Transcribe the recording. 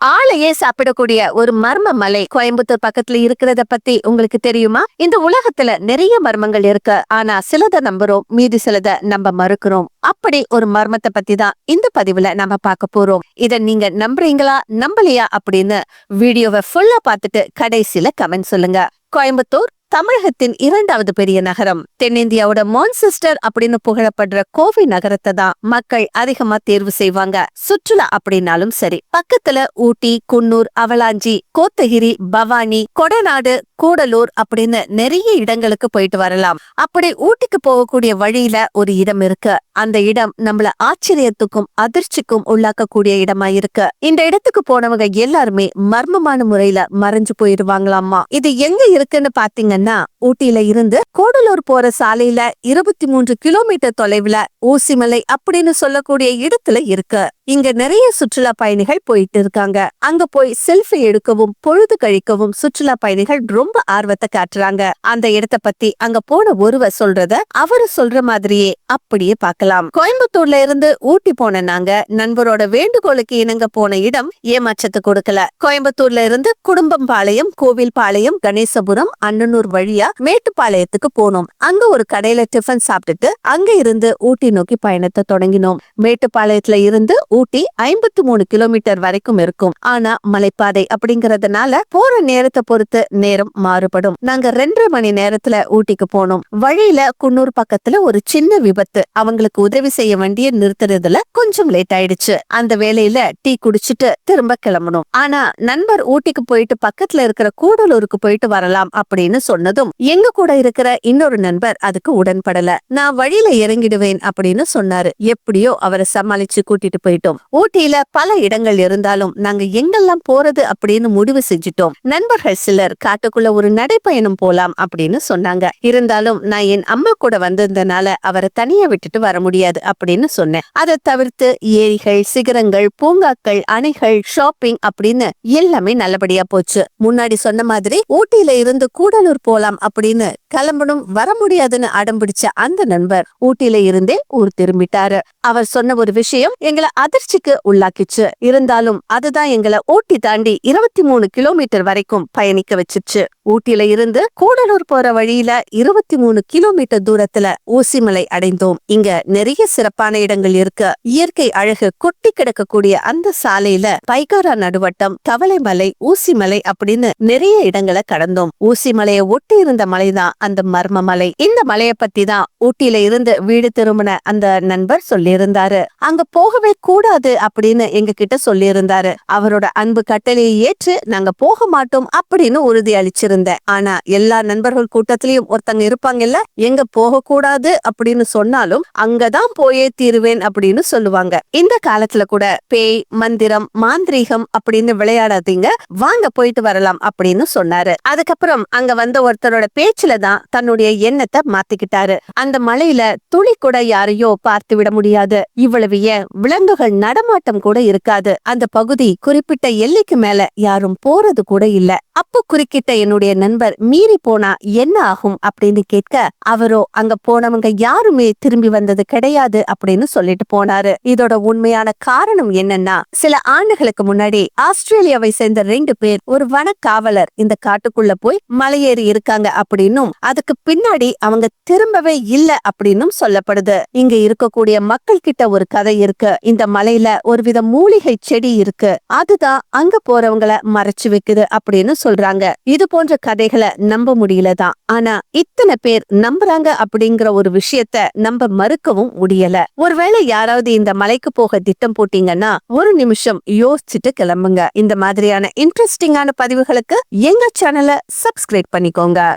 ஆளையே சாப்பிடக்கூடிய ஒரு மர்ம மலை கோயம்புத்தூர் பக்கத்துல இருக்கிறத பத்தி உங்களுக்கு தெரியுமா? இந்த உலகத்துல நிறைய மர்மங்கள் இருக்கு. ஆனா சிலத நம்புறோம் மீதி சிலத நம்ப மறுக்கிறோம். அப்படி ஒரு மர்மத்தை பத்தி தான் இந்த பதிவுல நம்ம பார்க்க போறோம். இத நீங்க நம்புறீங்களா? நம்பலையா? அப்படின்னு வீடியோவை ஃபுல்லா பார்த்துட்டு கடைசியில கமெண்ட் சொல்லுங்க. கோயம்புத்தூர் தமிழகத்தின் இரண்டாவது பெரிய நகரம். தென்னிந்தியாவோட மான்செஸ்டர் அப்படின்னு புகழப்படுற கோவை நகரத்தை தான் மக்கள் அதிகமா தேர்வு செய்வாங்க. சுற்றுலா அப்படின்னாலும் சரி. பக்கத்துல ஊட்டி குன்னூர் அவலாஞ்சி கோத்தகிரி பவானி கொடநாடு கூடலூர் அப்படின்னு நிறைய இடங்களுக்கு போயிட்டு வரலாம். அப்படி ஊட்டிக்கு போகக்கூடிய வழியில ஒரு இடம் இருக்கு. அந்த இடம் நம்மள ஆச்சரியத்துக்கும் அதிர்ச்சிக்கும் உள்ளாக்கக்கூடிய இடமா இருக்கு. இந்த இடத்துக்கு போனவங்க எல்லாருமே மர்மமான முறையில மறைஞ்சு போயிருவாங்களாமா இது எங்க இருக்குன்னு பாத்தீங்கன்னா ஊட்டியில இருந்து கூடலூர் போற சாலையில இருபத்தி மூன்று கிலோமீட்டர் தொலைவுல ஊசிமலை அப்படின்னு சொல்லக்கூடிய இடத்துல இருக்கு. இங்க நிறைய சுற்றுலா பயணிகள் போயிட்டு இருக்காங்க. அங்க போய் செல்ஃபி எடுக்கவும் பொழுது கழிக்கவும் சுற்றுலா பயணிகள் ரொம்ப ஆர்வத்தை காட்டுறாங்க. அந்த இடத்த பத்தி அங்க போன ஒருவர் சொல்றத அவரு சொல்ற மாதிரியே அப்படியே பார்க்கலாம். கோயம்புத்தூர்ல இருந்து ஊட்டி போன நாங்க நண்பரோட வேண்டுகோளுக்கு இணங்க போன இடம் ஏமாற்றத்தை கொடுக்கல. கோயம்புத்தூர்ல இருந்து குடும்பம் பாளையம் கோவில்பாளையம் கணேசபுரம் அண்ணனூர் வழியா மேட்டுப்பாளையத்துக்கு போனோம். அங்க ஒரு கடையில டிஃபன் சாப்பிட்டுட்டு அங்க இருந்து ஊட்டி நோக்கி பயணத்தை தொடங்கினோம். மேட்டுப்பாளையத்துல இருந்து ஊட்டி ஐம்பத்தி மூணு கிலோமீட்டர் வரைக்கும் இருக்கும். ஆனா மலைப்பாதை அப்படிங்கறதுனால போற நேரத்தை பொறுத்து நேரம் மாறுபடும். நாங்க ரெண்டரை மணி நேரத்துல ஊட்டிக்கு போனோம். வழியில குன்னூர் பக்கத்துல ஒரு சின்ன விபத்து. அவங்களுக்கு உதவி செய்ய வேண்டிய நிறுத்துறதுல கொஞ்சம் லேட் ஆயிடுச்சு. அந்த வேலையில டீ குடிச்சிட்டு திரும்ப கிளம்பணும் ஆனா நண்பர் ஊட்டிக்கு போயிட்டு பக்கத்துல இருக்கிற கூடலூருக்கு போயிட்டு வரலாம் அப்படின்னு சொன்னதும் எங்க கூட இருக்கிற இன்னொரு நண்பர் அதுக்கு உடன்படல. நான் வழியில இறங்கிடுவேன் அப்படின்னு சொன்னாரு. எப்படியோ அவரை சமாளிச்சு கூட்டிட்டு போயிட்டோம். ஊட்டியில பல இடங்கள் இருந்தாலும் நாங்க எங்கெல்லாம் போறது அப்படின்னு முடிவு செஞ்சிட்டோம். நண்பர்கள் சிலர் காட்டுக்குள்ள ஒரு நடைப்பயணம் போலாம் அப்படின்னு சொன்னாங்க. இருந்தாலும் நான் என் அம்மா கூட வந்திருந்தனால அவரை தனியா விட்டுட்டு வர முடியாது அப்படின்னு சொன்னேன். அதை தவிர்த்து ஏரிகள் சிகரங்கள் பூங்காக்கள் அணைகள் ஷாப்பிங் அப்படின்னு எல்லாமே நல்லபடியா போச்சு. முன்னாடி சொன்ன மாதிரி ஊட்டியில இருந்து கூடலூர் போலாம் அப்படின்னு கிளம்பணும் வர முடியாதுன்னு அடம் பிடிச்ச அந்த நண்பர் ஊட்டியில இருந்தே ஊர் திரும்பிட்டாரு. அவர் சொன்ன ஒரு விஷயம் எங்களை அதிர்ச்சிக்கு உள்ளாக்கிச்சு. இருந்தாலும் அதுதான் எங்களை ஊட்டி தாண்டி இருபத்தி மூணு கிலோமீட்டர் வரைக்கும் பயணிக்க வச்சிருச்சு ஊட்டியில இருந்து கூடலூர் போற வழியில இருபத்தி மூணு கிலோமீட்டர் தூரத்துல ஊசிமலை அடைந்தோம். இங்க நிறைய சிறப்பான இடங்கள் இருக்கு. இயற்கை அழகு கொட்டி கிடக்கக்கூடிய அந்த சாலையில பைகாரா நடுவட்டம் தவளைமலை ஊசிமலை அப்படின்னு நிறைய இடங்களை கடந்தோம். ஊசிமலையை ஒட்டி இருந்த மலைதான் அந்த மர்ம மலை இந்த மலையை பத்தி தான் ஊட்டியில இருந்து வீடு திரும்பின அந்த நண்பர் சொல்லியிருந்தாரு. அங்க போகவே கூடாது அப்படின்னு எங்க கிட்ட சொல்லியிருந்தாரு. அவரோட அன்பு கட்டளையை ஏற்று நாங்க போக மாட்டோம் அப்படின்னு உறுதி அளிச்சிருந்தேன். ஆனா எல்லா நண்பர்கள் கூட்டத்திலயும் ஒருத்தங்க இருப்பாங்கல்ல எங்க போக கூடாது அப்படின்னு சொன்னாலும் அங்கதான் போயே தீருவேன் அப்படின்னு சொல்லுவாங்க. இந்த காலத்துல கூட பேய் மந்திரம் மாந்திரீகம் அப்படின்னு விளையாடாதீங்க வாங்க போயிட்டு வரலாம் அப்படின்னு சொன்னாரு. அதுக்கப்புறம் அங்க வந்த ஒருத்தரோட பேச்சுல தான் தன்னுடைய எண்ணத்தை மாத்திக்கிட்டாரு. அந்த மலையில துளி கூட யாரையோ பார்த்து விட முடியாது. இவ்வளவு ஏன் விலங்குகள் நடமாட்டம் கூட இருக்காது. அந்த பகுதி குறிப்பிட்ட எல்லைக்கு மேல யாரும் போறது கூட இல்ல. அப்போ குறுக்கிட்ட என்னுடைய நண்பர் மீறி போனா என்ன ஆகும் அப்படின்னு கேட்க அவரோ அங்க போனவங்க யாருமே திரும்பி வந்தது கிடையாது அப்படின்னு சொல்லிட்டு போனாரு. இதோட உண்மையான காரணம் என்னன்னா சில ஆண்டுகளுக்கு முன்னாடி ஆஸ்திரேலியாவை சேர்ந்த ரெண்டு பேர் ஒரு வன காவலர் இந்த காட்டுக்குள்ள போய் மலையேறி இருக்காங்க அப்படின்னும் அதுக்கு பின்னாடி அவங்க திரும்பவே இல்ல அப்படின்னும் சொல்லப்படுது. இங்க இருக்கக்கூடிய மக்கள் கிட்ட ஒரு கதை இருக்கு. இந்த மலையில ஒருவித மூலிகை செடி இருக்கு. அதுதான் அங்க போறவங்கள மறைச்சு வைக்குது அப்படின்னு சொல்றாங்க. இது போன்ற கதைகளை நம்ப முடியலதான் ஆனா இத்தனை பேர் நம்புறாங்க அப்படிங்கிற ஒரு விஷயத்த நம்ப மறுக்கவும் முடியல. ஒருவேளை யாராவது இந்த மலைக்கு போக திட்டம் போட்டீங்கன்னா ஒரு நிமிஷம் யோசிச்சுட்டு கிளம்புங்க. இந்த மாதிரியான இன்ட்ரெஸ்டிங்கான பதிவுகளுக்கு எங்க சேனலை சப்ஸ்கிரைப் பண்ணிக்கோங்க.